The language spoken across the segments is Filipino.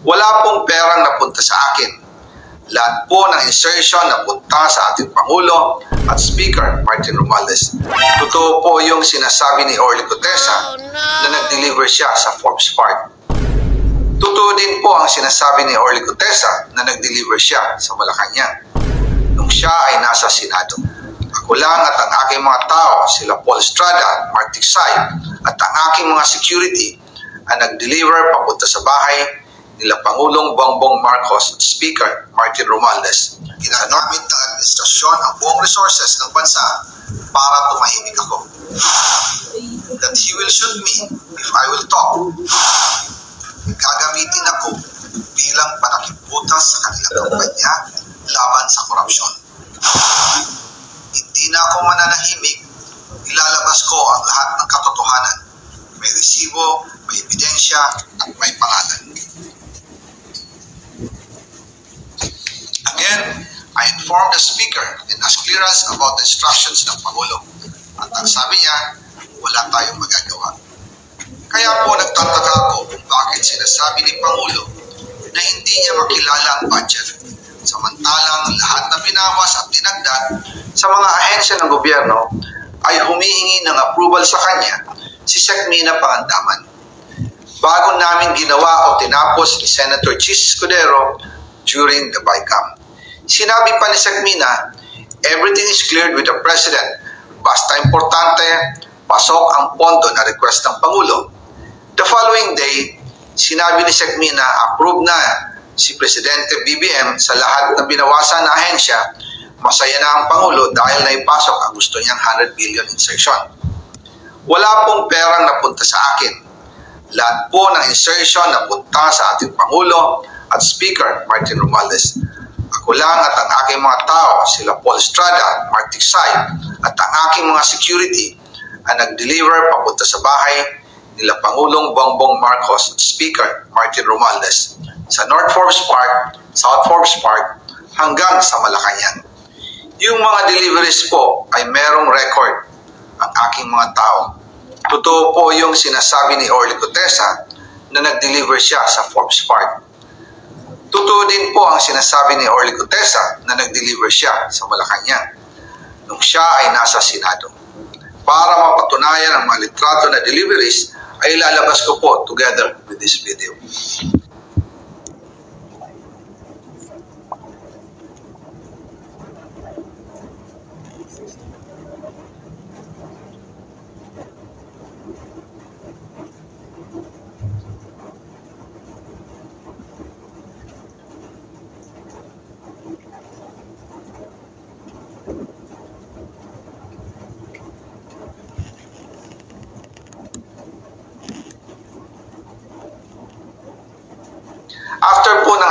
Wala pong perang napunta sa akin. Lahat po ng insertion napunta sa ating Pangulo at Speaker Martin Romualdez. Totoo po yung sinasabi ni Orly Cotesa na nag-deliver siya sa Forbes Park. Totoo din po ang sinasabi ni Orly Cotesa na nag-deliver siya sa Malacanang nung siya ay nasa Senado. Ako lang at ang aking mga tao, sila Paul Estrada, Mark Tiksay, at ang aking mga security ang nag-deliver papunta sa bahay nila Pangulong Bongbong Marcos at Speaker Martin Romualdez. Ginagamit ng administrasyon ang buong resources ng bansa para tumahimik ako. That he will shoot me if I will talk. Gagamitin ako bilang panakibutas sa kanilang kampanya laban sa korupsyon. Hindi na ako mananahimik, ilalabas ko ang lahat ng katotohanan. May resibo, may ebidensya, at may pangalan. Again, I informed the Speaker and asked clearance about the instructions ng Pangulo. At ang sabi niya, wala tayong magagawa. Kaya po nagtataka ako kung bakit sinasabi ni Pangulo na hindi niya makilala ang budget. Samantalang lahat na binawas at dinagdag sa mga ahensya ng gobyerno ay humihingi ng approval sa kanya si Sekmina Pangandaman. Bago namin ginawa o tinapos ni Senator Chis Escudero during the BICAM. Sinabi pa ni Sekmina, everything is cleared with the President. Basta importante, pasok ang pondo na request ng Pangulo. The following day, sinabi ni Sekmina, approve na si Presidente BBM sa lahat na binawasan na ahensya. Masaya na ang Pangulo dahil naipasok ang gusto niyang 100 billion insertion. Wala pong perang napunta sa akin. Lahat po ng insertion napunta sa ating Pangulo at Speaker Martin Romualdez. Ako lang at ang aking mga tao, sila Paul Estrada, Mark Tiksay, at ang aking mga security ang nag-deliver papunta sa bahay nila Pangulong Bongbong Marcos at Speaker Martin Romualdez sa North Forbes Park, South Forbes Park, hanggang sa Malacanang. Yung mga deliveries po ay merong record ang aking mga tao. Totoo po yung sinasabi ni Orly Cotesa na nag-deliver siya sa Forbes Park. Totoo din po ang sinasabi ni Orly Cotesa na nag-deliver siya sa Malacanang nung siya ay nasa Senado. Para mapatunayan ang mga litrato na deliveries ay ilalabas ko po together with this video. After po ng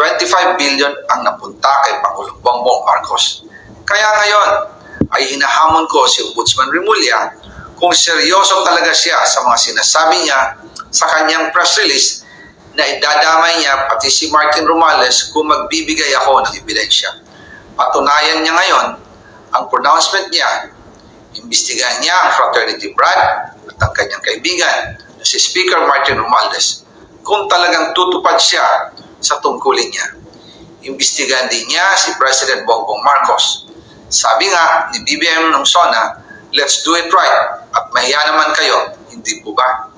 25 billion ang napunta kay Pangulong Bongbong Marcos. Kaya ngayon ay hinahamon ko si Ombudsman Remulla kung seryoso talaga siya sa mga sinasabi niya sa kanyang press release na idadamay niya pati si Martin Romales kung magbibigay ako ng ebidensya. Patunayan niya ngayon ang pronouncement niya. Imbestigahan niya ang fraternity Brad at ang kanyang kaibigan na si Speaker Martin Romualdez kung talagang tutupad siya sa tungkulin niya. Imbestigahan din niya si President Bongbong Marcos. Sabi nga ni BBM ng SONA, let's do it right at mahiya naman kayo, hindi po ba?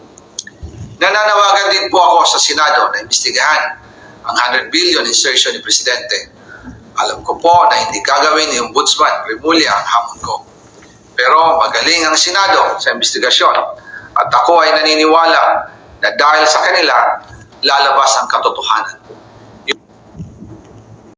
Nananawagan din po ako sa Senado na imbestigahan ang 100 billion insertion ni Presidente. Alam ko po na hindi gagawin ni Ombudsman Remulla ang hamon ko. Pero magaling ang Senado sa investigasyon at ako ay naniniwala na dahil sa kanila, lalabas ang katotohanan.